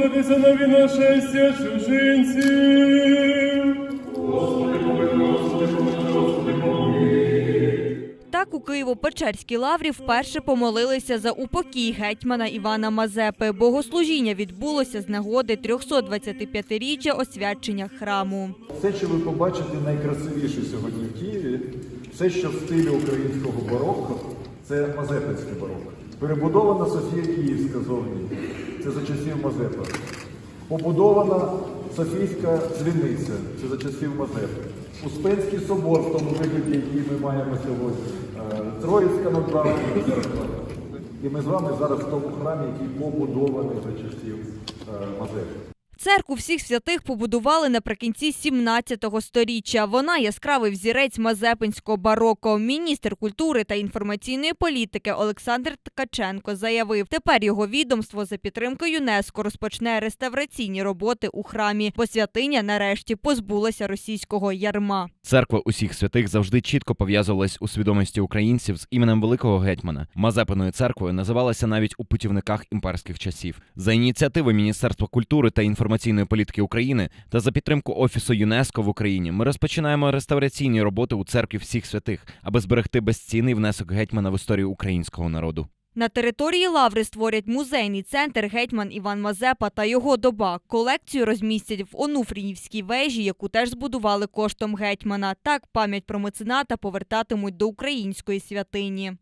визволитися нові нашестя чужинців. Так у Києво-Печерській лаврі вперше помолилися за упокій гетьмана Івана Мазепи. Богослужіння відбулося з нагоди 325-річчя освячення храму. Все, що ви побачите найкрасивіше сьогодні в Києві, все, що в стилі українського барокко, це мазепинський барокко. Перебудована Софія Київська зовні, це за часів Мазепа. Побудована Софійська дзвіниця, це за часів Мазепи. Успенський собор в тому вигляді, який ми маємо сьогодні. Е, Троїцька надбавна церква. І ми з вами зараз в тому храмі, який побудований за часів е, Мазепи. Церкву всіх святих побудували наприкінці 17 сторіччя. Вона яскравий взірець мазепинського бароко. Міністр культури та інформаційної політики Олександр Ткаченко заявив, тепер його відомство за підтримки ЮНЕСКО розпочне реставраційні роботи у храмі, бо святиня нарешті позбулася російського ярма. Церква усіх святих завжди чітко пов'язувалась у свідомості українців з іменем великого гетьмана. Мазепиною церквою називалася навіть у путівниках імперських часів. За ініціативи Міністерства культури та інформаційної політики України та за підтримку Офісу ЮНЕСКО в Україні ми розпочинаємо реставраційні роботи у церкві всіх святих, аби зберегти безцінний внесок гетьмана в історію українського народу. На території Лаври створять музейний центр гетьман Іван Мазепа та його доба. Колекцію розмістять в Онуфріївській вежі, яку теж збудували коштом гетьмана. Так пам'ять про мецената повертатимуть до української святині.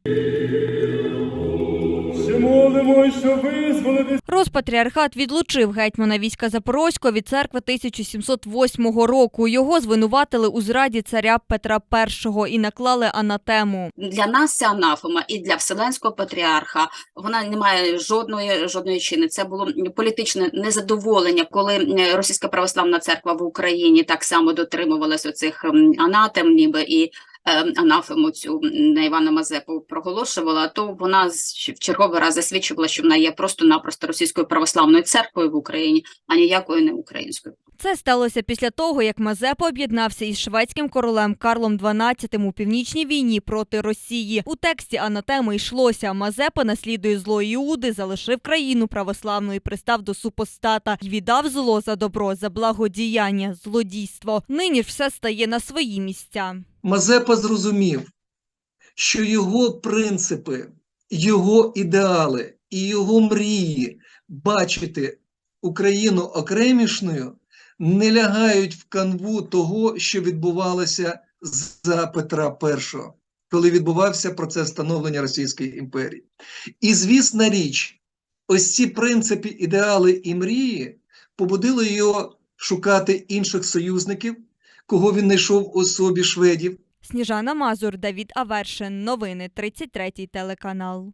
Розпатріархат відлучив гетьмана війська Запорозького від церкви 1708 року. Його звинуватили у зраді царя Петра І і наклали анатему. для нас ця анафема і для вселенського патріарха вона не має жодної жодної чини. Це було політичне незадоволення, коли російська православна церква в Україні так само дотримувалася цих анатем, ніби і анафему цю на Івана Мазепу проголошувала. То вона в черговий раз засвідчувала, що вона є просто-напросто російською православною церквою в Україні, а ніякою не українською. Це сталося після того, як Мазепа об'єднався із шведським королем Карлом XII у північній війні проти Росії. У тексті анатеми йшлося. Мазепа наслідує зло Іуди, залишив країну православну і пристав до супостата й віддав зло за добро, за благодіяння, злодійство. Нині ж все стає на свої місця. Мазепа зрозумів, що його принципи, його ідеали і його мрії бачити Україну окремішною не лягають в канву того, що відбувалося за Петра І, коли відбувався процес становлення Російської імперії. І звісна річ, ось ці принципи, ідеали і мрії побудили його шукати інших союзників, кого він знайшов у особі шведів. Сніжана Мазур, Давід Авершин. Новини 33 телеканал.